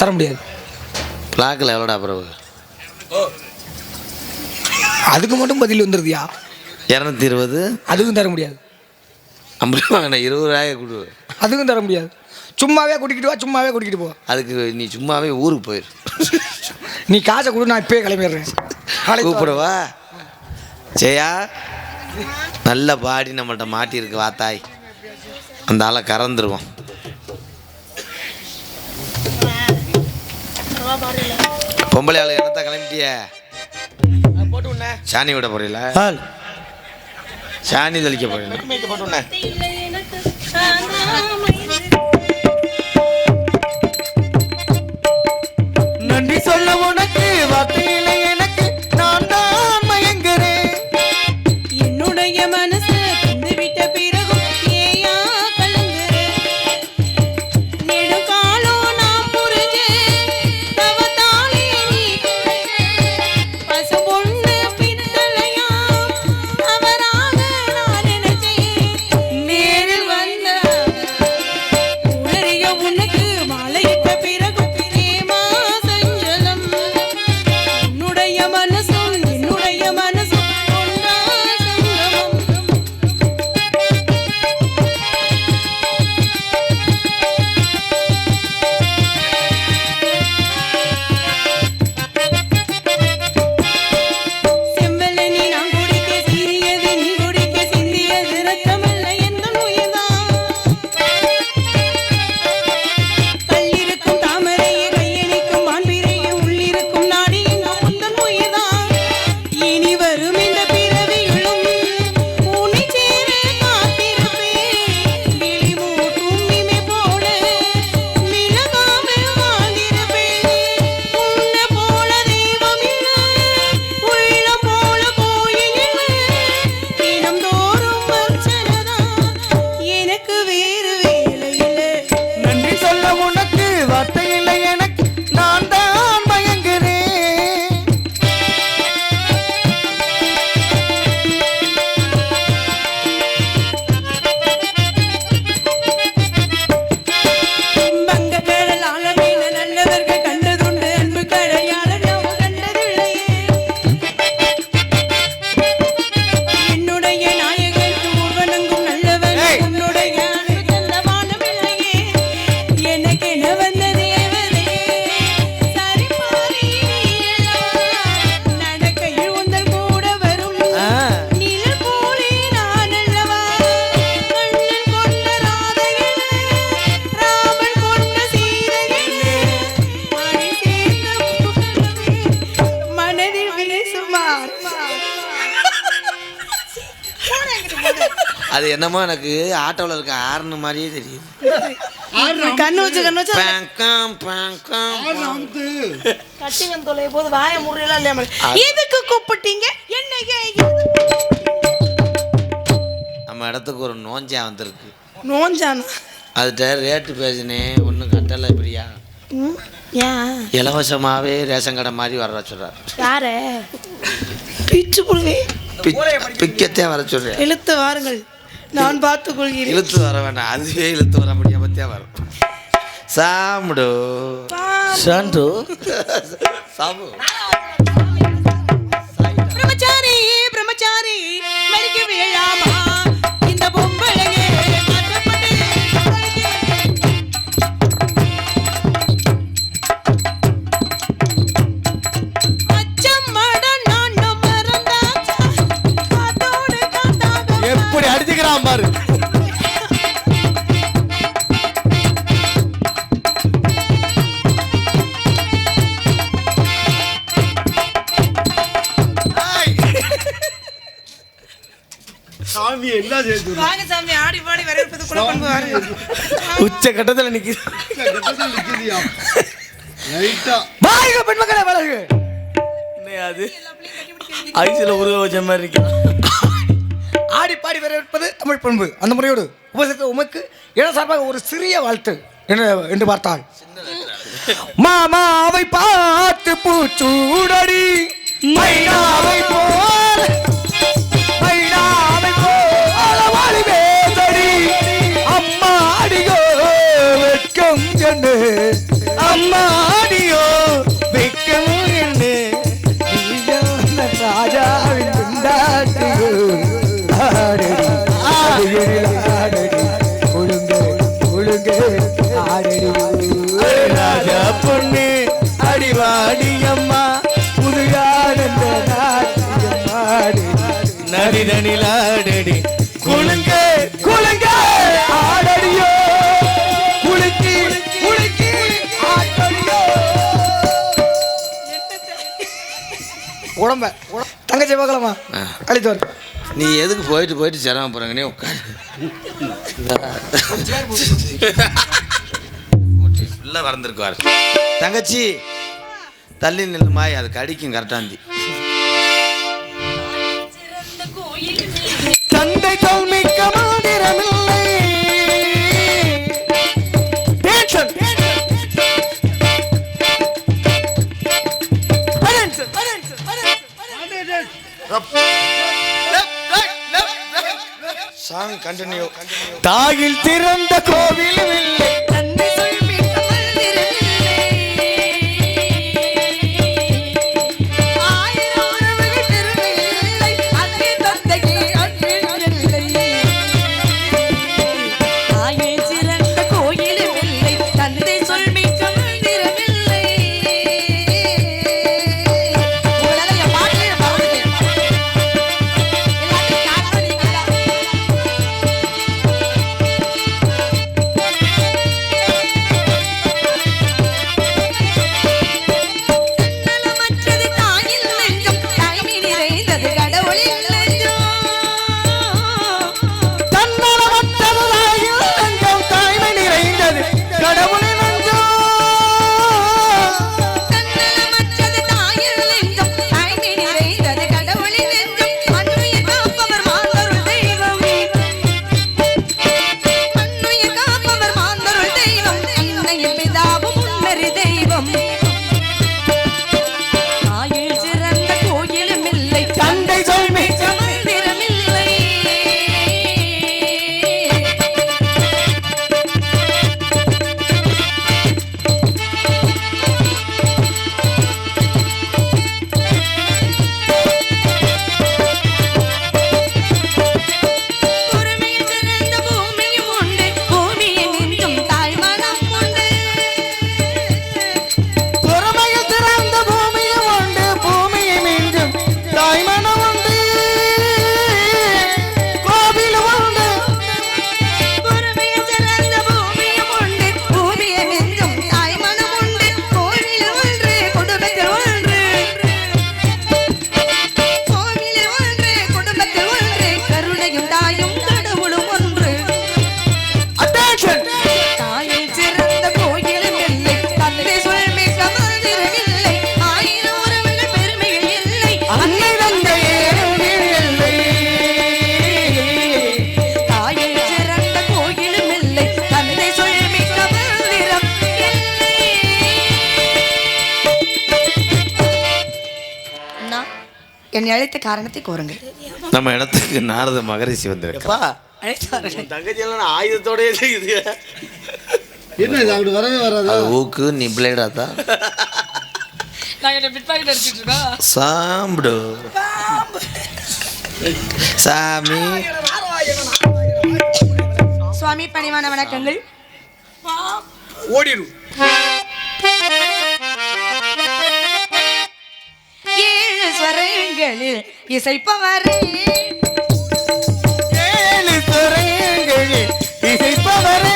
தர முடியாது. பிளாக்கில் எவ்வளோடா பிறகு அதுக்கு மட்டும் பதில் வந்துருதியா? இரநூத்தி இருபது. அதுக்கும் தர முடியாது. ஐம்பது வாங்கின இருபதாயிரம் கொடு. அதுக்கும் தர முடியாது. சும்மாவே குடிக்கிட்டு வா சும்மாவே குடிக்கிட்டு போ. அதுக்கு நீ சும்மாவே ஊருக்கு போயிரு. நீ காசை கொடு நான் இப்பயே கிளம்பிடுறேன். கூப்பிடவா? ஜெயா நல்ல பாடி நம்மள்ட்ட மாட்டியிருக்கு வா தாய். அந்த ஆளை கறந்துருவோம். பொம்பளை ஆளு என்னத்த கிளம்பிட்டிய? சாணி விட போறீல ஆள் சாணி தெளிக்க போறீங்களா அது என்னமோ எனக்கு ஆட்டோவில் இருக்க ஆறுனு மாதிரியே தெரியுது. கண்ணு வச்சு கண்ணு வச்சு பேங்காம் பேங்காம் கட்டிவன் தொலைய போது வாய முறையெல்லாம் இல்லையா எதுக்கு கூப்பிட்டீங்க? என்னைய நம்ம இடத்துக்கு ஒரு நோஞ்சா வந்திருக்கு. நோஞ்சானா? அதுகிட்ட ரேட்டு பேசினேன் ஒன்றும் கட்டலை ஏன்? இலவசமாகவே ரேஷன் கடை மாதிரி வர சொல்கிறார் யார? பிச்சு புடுவே. பிக்கத்தே வர சொல்கிறேன் இழுத்து வாருங்கள். நான் பார்த்துக் கொள்கிறேன் இழுத்து வர வேண்டாம். அதுவே இழுத்து வர முடியாமத்தே வரும். சாப்பிடு சான்று சாப்பிடு வாங்க சாமி ஆடி பாடி வரவேற்பது கூட பண்பு வாருங்க உச்ச கட்டத்தில் நிற்கிது பாருங்க பெண்மக்களே வளருங்க அது? ஐசில் உருவ வச்ச மாதிரி இருக்கு? ஆடி பாடி வரவேற்பது தமிழ் பண்பு. அந்த முறையோடு உபசரித்த உமக்கு இட சார்பாக ஒரு சிறிய வாழ்த்து என்று பார்த்தால். மாமாவை பார்த்து பூச்சூடடி மைனாவை போல ஆடடி. ராஜா பொண்ணு அடிவாடி அம்மா புதுகானந்த நாட்டியம்மாடி நடிதனிலாடடி குழுங்க குழுங்க ஆடடியோ குலுக்கி உடம்ப. தங்கச்சி பார்க்கலாமா? அழித்து வரேன் நீ எதுக்கு போயிட்டு போயிட்டு சிரமம் போகிறாங்கன்னே உட்காரு. ஃபுல்லாக வறந்துருக்குவார் தங்கச்சி தள்ளி நில்லு மாய் அது கடிக்கும் கரெக்டாந்தி சாங் கண்டினியூ தாயில் திறந்த கோவிலும் இல்லை. என்னை அழைத்த காரணத்தை கூறுங்கள் நம்ம இடத்துக்கு நாரத மகரிஷி வந்திருக்கா தங்கச்சி எல்லாம் ஆயுதத்தோடய இது என்ன இது அப்படி வரவே வராது? அது ஊக்கு நீ பிளேடா தான் நாங்க என்ன பிட் பாக்கெட் அடிச்சிட்டு இருக்கோம் சாம்பிடு. சாமி. சுவாமி பணிவான வணக்கங்கள். ஓடிடும் துறைகளில் இசைப்பவரே ஏழு துறைகளில் இசைப்பவரே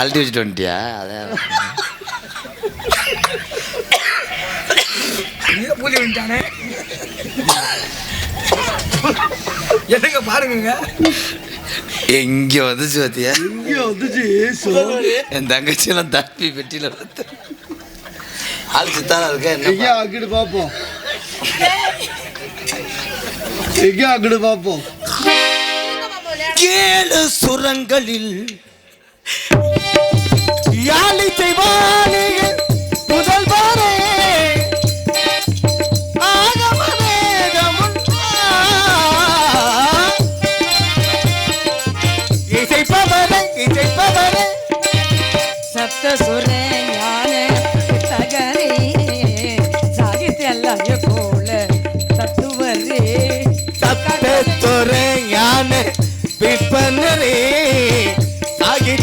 கழட்டி வச்சுட்டு வந்துட்டியா? அதான் பூஜை பண்ணிட்டானே? என்னங்க பாருங்க எங்க வந்துச்சு பார்த்தியா வந்துச்சு? என் தங்கச்சியெல்லாம் தப்பி பெட்டியில் வந்து ஆள் சித்தாரா இருக்க? என்ன அங்கிட்டு பார்ப்போம் எங்க அங்கிட்டு பார்ப்போம் ஏழு சுரங்களில் யாழி செய்வானிகள்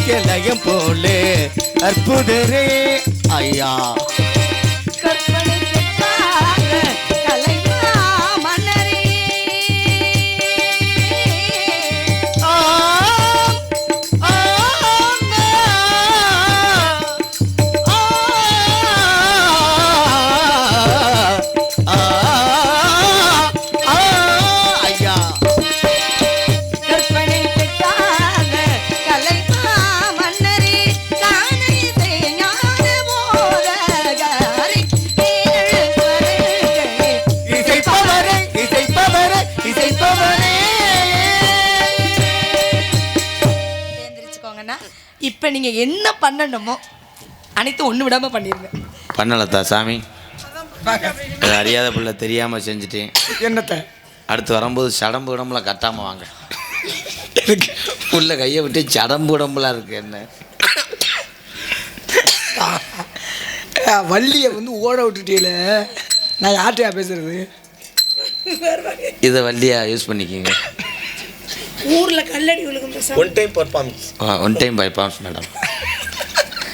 சாகித்ய போலே அற்புதரே ஐயா. இப்போ நீங்க என்ன பண்ணணுமோ அனைத்தும் ஒண்ணு விடாம பண்ணிருங்க. பண்ணலத்தா சாமி? அது அறியாத பிள்ளை தெரியாமல் செஞ்சுட்டேன். என்னத்தை? அடுத்து வரும்போது சடம்பு உடம்புல கட்டாமல் வாங்க. உள்ள கையை விட்டு சடம்பு உடம்புல இருக்கு என்ன? வள்ளியை வந்து ஓட விட்டுட்டீல நான் யார்கிட்டயா பேசுறது? இதை வள்ளியா யூஸ் பண்ணிக்கிங்க. ஊர்ல கல்லடி விழுகும் one time performance one time by பாம்ஸ் மேடம்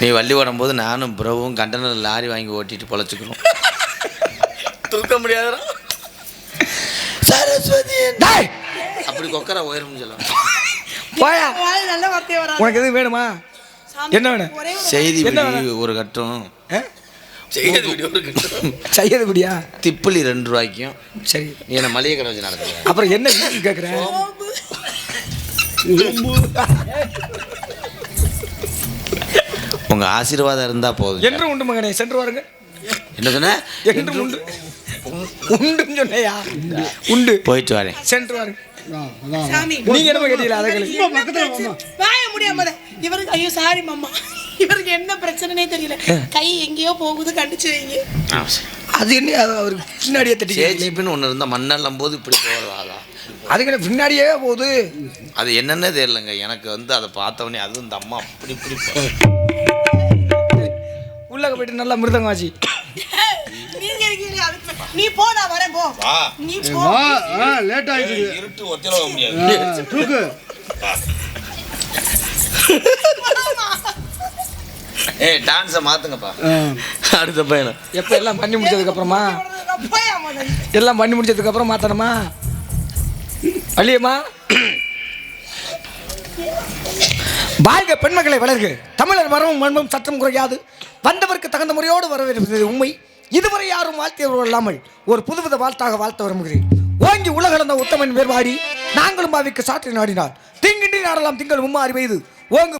நீ வள்ளி ஓடும்போது நானும் ப்ரோவும் கண்டனர் லாரி வாங்கி ஓட்டிட்டு பொழைச்சிக்கணும் தூக்க முடியாதுடா. சரஸ்வதி டேய்! அப்படி கொக்கர உயரும் சொல்லலாம் போயா. நல்ல வார்த்தை வராது. உனக்கு எதுவும் வேணுமா? என்ன வேணும்? செய்தி ஒரு கட்டம். செய்யறது இப்படியா திப்பிலி ரெண்டு ரூபாய்க்கும். சரி. நீ என்ன மளிகை கடை வச்சு நடத்துற? அப்புறம் என்ன கேட்குறேன் உங்க ஆசீர்வாதம் இருந்தா போதும். என்று உண்டு மகனே சென்று வாருங்க. என்ன சொன்ன? என்று உண்டு. உண்டுன்னு சொன்னையா? உண்டு. போயிட்டு வரேன். சென்று வாருங்க. சாமி நீங்க என்ன கேட்டீங்களா அதை இவருக்கு ஐயோ சாரி மாமா. இவருக்கு என்ன பிரச்சனைனே தெரியல. கை எங்கேயோ போகுது கண்டிச்சு. அது என்ன அவருக்கு பின்னாடியே தட்டி சேச்சிப்புன்னு ஒன்று இருந்தால் மண்ணெல்லாம் போது இப்படி போகிறதா அதுக்கு பின்னாடியே போகுது. அது என்னன்னே தெரியலங்க. எனக்கு வந்து அதை பார்த்தவொடனே அதுவும் இந்த அம்மா அப்படி இப்படி உள்ளக போயிட்டு நல்லா மிருதங்க வாசி நீ போ நான் வரேன் போ. நீ போ. லேட் ஆயிடுது இருட்டு ஒத்தையில போக முடியாது. தூக்கு. ஏய் டான்ஸை மாத்துங்கப்பா. அடுத்த பையனை. எப்ப எல்லாம் பண்ணி முடிச்சதுக்கு அப்புறமா? எல்லாம் பண்ணி முடிச்சதுக்கு அப்புறம் மாத்தணுமா? அழியம்மா வாழ்க பெண்மக்களை வளர்க. தமிழர் மரமும் மண்பும் சட்டம் குறையாது. வந்தவருக்கு தகுந்த முறையோடு வரவேற்பது உண்மை. இதுவரை யாரும் வாழ்த்தியவர்கள் இல்லாமல் ஒரு புதுவித வாழ்த்தாக வாழ்த்த விரும்புகிறேன். ஓங்கி உலகளந்த உத்தமன் வேர்வாடி நாங்களும் பாவிக்கு சாற்றி நாடினார் திங்கின்றி நாடலாம் திங்கள் மும்மாறி பெய்து. ஓங்கு